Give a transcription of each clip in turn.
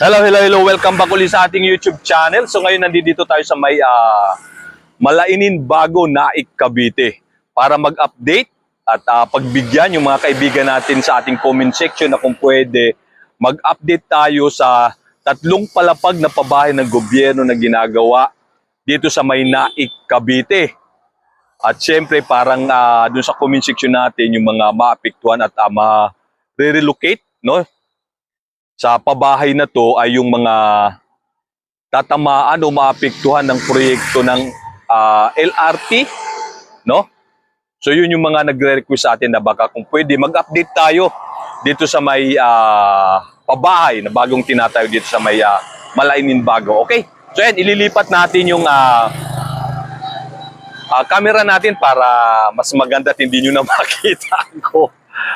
Hello, hello, hello. Welcome back ulit sa ating YouTube channel. So ngayon nandito tayo sa may ah, Malainin Bago Naik Cavite para mag-update at ah, pagbigyan yung mga kaibigan natin sa ating comment section na kung pwede mag-update tayo sa tatlong palapag na pabahay ng gobyerno na ginagawa dito sa may Naik Cavite. At syempre parang ah, dun sa comment section natin yung mga maapektuhan at uh, ma-relocate no? Sa pabahay na to ay yung mga tatamaan o maapektuhan ng proyekto ng ah, LRT, no? So yun yung mga nagre-request sa atin na baka kung pwede mag-update tayo dito sa may ah, pabahay na bagong tinatayo dito sa may ah, Malainin Bago. Okay? So yan, ililipat natin yung ah, ah, camera natin para mas maganda at hindi nyo na makita ko.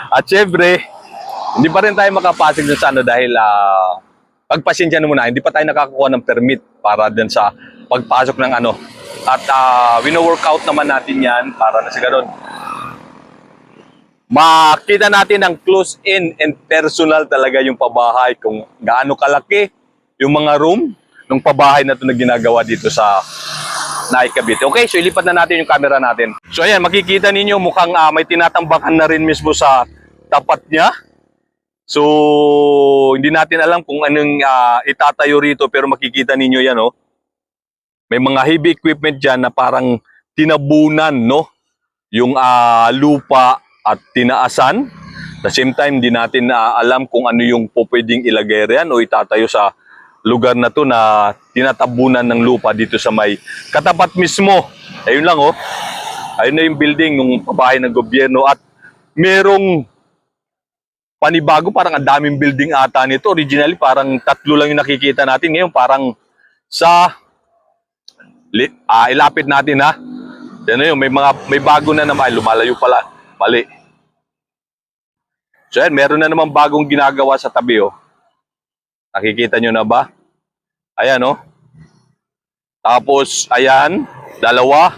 At syempre, hindi pa rin tayo makapasok dun sa ano dahil ah, pagpasensya na muna, hindi pa tayo nakakuha ng permit para dun sa pagpasok ng ano. At uh, wino-workout naman natin yan para na sa ganun. Makita natin ang close in and personal talaga yung pabahay kung gaano kalaki yung mga room ng pabahay na to na ginagawa dito sa Nai Cavite. Okay, so ilipat na natin yung camera natin. So ayan, makikita ninyo mukhang ah, may tinatambakan na rin mismo sa tapat niya. So, hindi natin alam kung anong ah, itatayo rito pero makikita ninyo yan, oh. May mga heavy equipment dyan na parang tinabunan, no? Yung ah, lupa at tinaasan. The same time, hindi natin ah, alam kung ano yung pwedeng ilagay riyan o itatayo sa lugar na to na tinatabunan ng lupa dito sa may katapat mismo. Ayun lang, oh. Ayun na yung building ng pabahay ng gobyerno at merong panibago, parang ang daming building ata nito. Originally, parang tatlo lang yung nakikita natin. Ngayon, parang sa... Li, ah, ilapit natin, ha? Yan na yun, may, mga, may bago na naman. Ay, lumalayo pala. Mali. So, yan, meron na naman bagong ginagawa sa tabi, oh. Nakikita nyo na ba? Ayan, oh. Tapos, ayan, dalawa.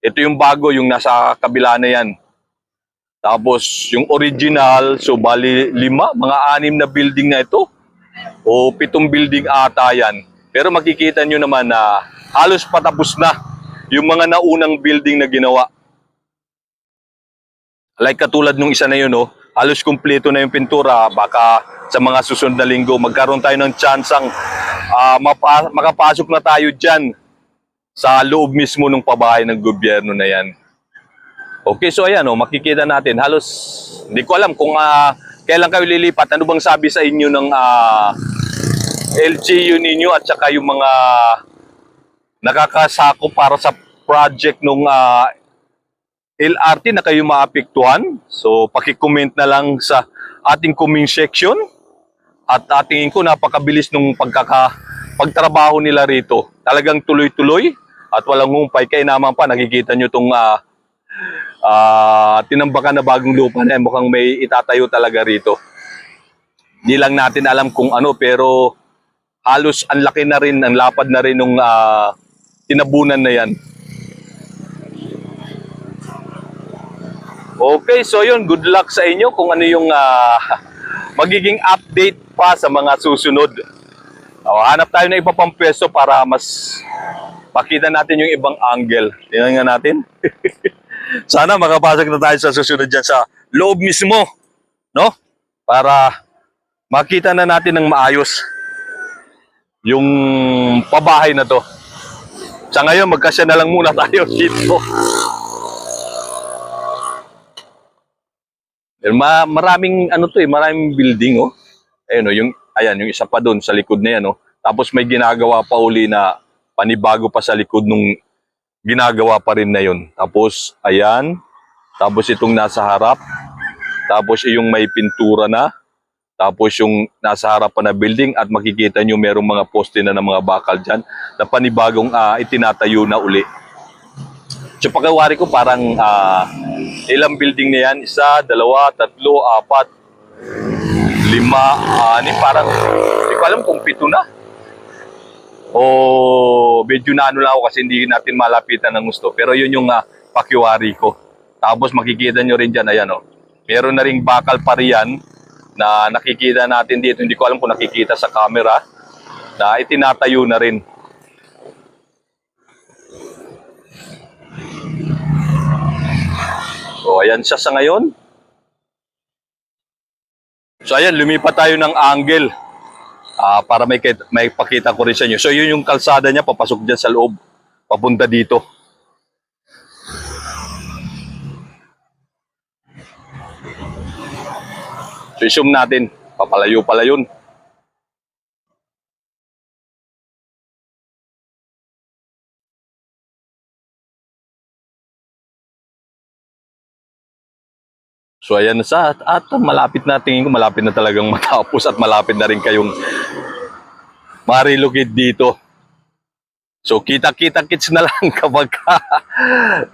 Ito yung bago, yung nasa kabila na yan. Tapos yung original, so bali lima, mga anim na building na ito. O pitong building ata yan. Pero makikita nyo naman na halos patapos na yung mga naunang building na ginawa. Like katulad nung isa na yun, no? halos kumpleto na yung pintura. Baka sa mga susunod na linggo, magkaroon tayo ng tsansang ah, mapa- makapasok na tayo dyan sa loob mismo ng pabahay ng gobyerno na yan. Okay, so ayan, oh, makikita natin. Halos, hindi ko alam kung ah, kailan kayo lilipat. Ano bang sabi sa inyo ng ah, LGU ninyo at saka yung mga nakakasako para sa project nung ah, LRT na kayo maapektuhan. So, pakicomment na lang sa ating comment section. At atingin ko napakabilis nung pagkaka pagtrabaho nila rito. Talagang tuloy-tuloy at walang humpay. Kaya naman pa nakikita nyo itong ah, ah, tinambakan na bagong lupa na yan. Mukhang may itatayo talaga rito. Di lang natin alam kung ano pero halos ang laki na rin, ang lapad na rin nung ah, tinabunan na yan. Okay, so yun, good luck sa inyo kung ano yung ah, magiging update pa sa mga susunod. O, hanap tayo ng iba pang pwesto para mas makita natin yung ibang angle. Tingnan nga natin. Sana makapasok na tayo sa susunod dyan sa loob mismo. No? Para makita na natin ng maayos yung pabahay na to. Sa ngayon, magkasya na lang muna tayo dito. Ma maraming ano to eh, maraming building oh. Ayun oh, yung ayan, yung isa pa doon sa likod na yan oh. Tapos may ginagawa pa uli na panibago pa sa likod nung ginagawa pa rin na yun. Tapos ayan, tapos itong nasa harap, tapos yung may pintura na, tapos yung nasa harap pa na building at makikita nyo merong mga poste na ng mga bakal dyan na panibagong ah, itinatayo na uli. So pagkawari ko parang ah, ilang building na yan? Isa, dalawa, tatlo, apat, lima, anim, parang hindi ko alam kung pito na. O medyo na lang ako kasi hindi natin malapitan ng gusto. Pero yun yung uh, pakiwari ko. Tapos makikita nyo rin dyan, ayan o. Meron na ring bakal pa riyan na nakikita natin dito. Hindi ko alam kung nakikita sa camera na itinatayo na rin. So, ayan siya sa ngayon. So, ayan, lumipat tayo ng angle ah para may, may pakita ko rin sa inyo. So, yun yung kalsada niya, papasok dyan sa loob, papunta dito. So, i-zoom natin. Papalayo pala yun. So ayan sa at, at malapit na tingin ko malapit na talagang matapos at malapit na rin kayong marilocate dito. So kita-kita kits na lang kapag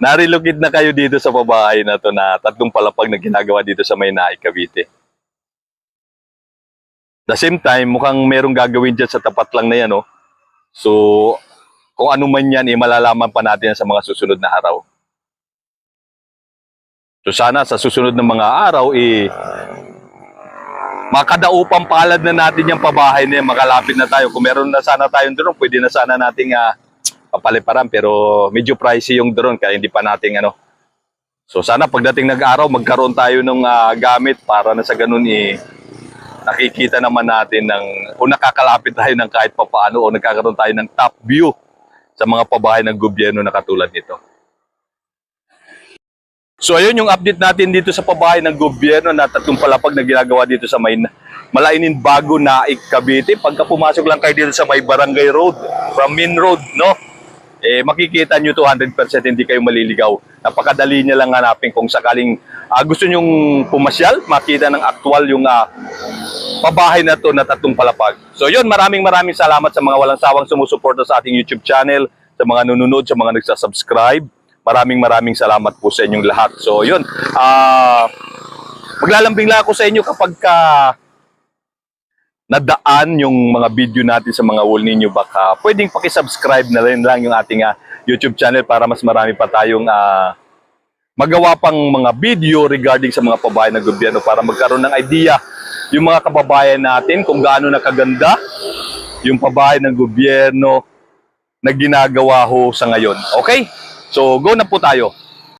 narilocate na kayo dito sa pabahay na to na tatlong palapag na ginagawa dito sa Maynay, Cavite. The same time, mukhang merong gagawin dyan sa tapat lang na yan, no? So, kung ano man yan, eh, malalaman pa natin sa mga susunod na araw. So sana sa susunod na mga araw, eh, makadaupang palad na natin yung pabahay na makalapit na tayo. Kung meron na sana tayong drone, pwede na sana nating uh, papaliparan. Pero medyo pricey yung drone, kaya hindi pa nating ano. So sana pagdating nag-araw, magkaroon tayo ng ah, gamit para na sa ganun eh, nakikita naman natin ng, o nakakalapit tayo ng kahit papaano o nagkakaroon tayo ng top view sa mga pabahay ng gobyerno na katulad nito. So ayun yung update natin dito sa pabahay ng gobyerno na tatlong palapag na ginagawa dito sa may Malainin Bago na Cavite. Pagka pumasok lang kayo dito sa may Barangay Road, from Main Road, no? Eh makikita nyo 200% hindi kayo maliligaw. Napakadali niya lang hanapin kung sakaling ah, gusto nyong pumasyal, makita ng aktual yung ah, pabahay na to na tatlong palapag. So yun, maraming maraming salamat sa mga walang sawang sumusuporta sa ating YouTube channel, sa mga nanonood, sa mga nagsasubscribe. Maraming maraming salamat po sa inyong lahat. So yun, ah maglalambing lang ako sa inyo kapag ka nadaan yung mga video natin sa mga wall ninyo baka pwedeng pakisubscribe na rin lang yung ating ah, YouTube channel para mas marami pa tayong ah, magawa pang mga video regarding sa mga pabahay ng gobyerno para magkaroon ng idea yung mga kababayan natin kung gaano nakaganda yung pabahay ng gobyerno na ginagawa ho sa ngayon. Okay? So, go na po tayo.